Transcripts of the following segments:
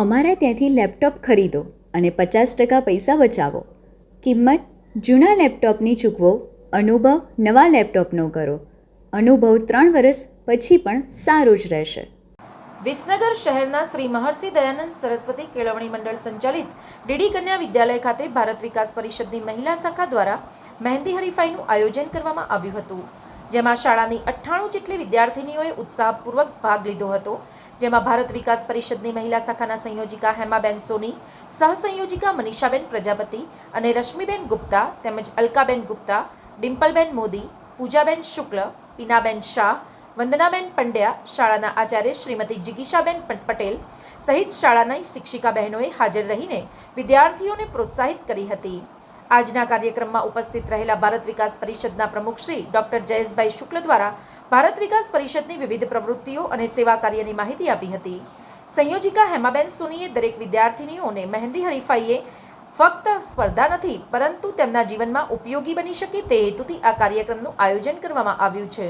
અમારા ત્યાંથી લેપટોપ ખરીદો અને પચાસ ટકા પૈસા બચાવો. કિંમત, જૂના લેપટોપની ચૂકવો, અનુભવ, નવા લેપટોપનો કરો. અનુભવ ત્રણ વર્ષ પછી પણ સારો જ રહેશે. વિસનગર શહેરના શ્રી મહર્ષિ દયાનંદ સરસ્વતી કેળવણી મંડળ સંચાલિત ડીડી કન્યા વિદ્યાલય ખાતે ભારત વિકાસ પરિષદની મહિલા શાખા દ્વારા મહેંદી હરીફાઈનું આયોજન કરવામાં આવ્યું હતું, જેમાં શાળાની અઠ્ઠાણું જેટલી વિદ્યાર્થિનીઓએ ઉત્સાહપૂર્વક ભાગ લીધો હતો જેમાં ભારત વિકાસ પરિષદની મહિલા શાખાના સંયોજિકા હેમાબેન સોની સહસંયોજિકા મનીષાબેન પ્રજાપતિ અને રશ્મિબેન ગુપ્તા તેમજ અલકાબેન ગુપ્તા, ડિમ્પલબેન મોદી, પૂજાબેન શુક્લ, પીનાબેન શાહ, વંદનાબેન પંડ્યા, શાળાના આચાર્ય શ્રીમતી જિગીશાબેન પટેલ સહિત શાળાના શિક્ષિકા બહેનોએ હાજર રહીને વિદ્યાર્થીઓને પ્રોત્સાહિત કરી હતી. આજના કાર્યક્રમમાં ઉપસ્થિત રહેલા ભારત વિકાસ પરિષદના પ્રમુખ શ્રી ડોક્ટર જયેશભાઈ શુક્લ દ્વારા ભારત વિકાસ પરિષદની વિવિધ પ્રવૃત્તિઓ અને સેવા કાર્યની માહિતી આપી હતી. સંયોજિકા હેમાબેન સોનીએ દરેક વિદ્યાર્થિનીઓને મહેંદી હરીફાઈએ ફક્ત સ્પર્ધા નથી, પરંતુ તેમના જીવનમાં ઉપયોગી બની શકે તે હેતુથી આ કાર્યક્રમનું આયોજન કરવામાં આવ્યું છે.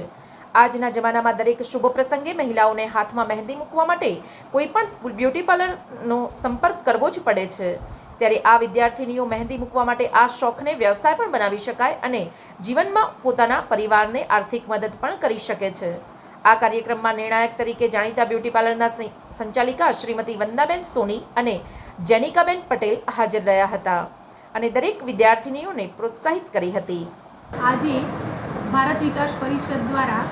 આજના જમાનામાં દરેક શુભ પ્રસંગે મહિલાઓને હાથમાં મહેંદી મૂકવા માટે કોઈ પણ બ્યુટી પાર્લરનો સંપર્ક કરવો જ પડે છે. ત્યારે આ વિદ્યાર્થિનીઓ મહેંદી મૂકવા માટે આ શોખને વ્યવસાય પણ બનાવી શકાય અને જીવનમાં પોતાના પરિવારને આર્થિક મદદ પણ કરી શકે છે. આ કાર્યક્રમમાં નિર્ણાયક તરીકે જાણીતા બ્યુટી પાર્લરના સંચાલિકા શ્રીમતી વંદાબેન સોની અને જેનિકાબેન પટેલ હાજર રહ્યા હતા અને દરેક વિદ્યાર્થિનીઓને પ્રોત્સાહિત કરી હતી. આજે ભારત વિકાસ પરિષદ દ્વારા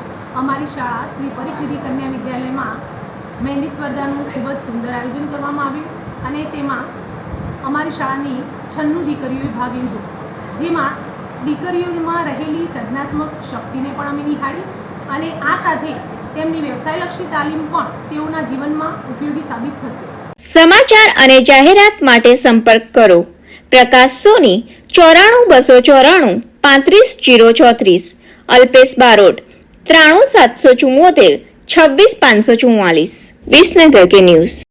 અમારી શાળા શ્રી પરિક્રીડી કન્યા વિદ્યાલયમાં મહેંદી સ્પર્ધાનું ખૂબ જ સુંદર આયોજન કરવામાં આવ્યું અને તેમાં અમારી શાળાની છન્નું દીકરીઓએ ભાગ લીધો. જેમાં દીકરીઓમાં રહેલી સર્જનાત્મક શક્તિને પણ અમે નિહાળી અને આ સાથે તેમની વ્યવસાયલક્ષી તાલીમ પણ તેઓના જીવનમાં ઉપયોગી સાબિત થશે. સમાચાર અને જાહેરાત માટે સંપર્ક કરો. પ્રકાશ સોની, ચોરાણું બસો ચોરાણું, પાંત્રીસ જીરો ચોત્રીસ. અલ્પેશ બારોટ, ત્રાણું સાતસો ચુમ્મોતેર છવ્વીસ પાંચસો ચુમ્માલીસ વિસનગર કે ન્યૂઝ.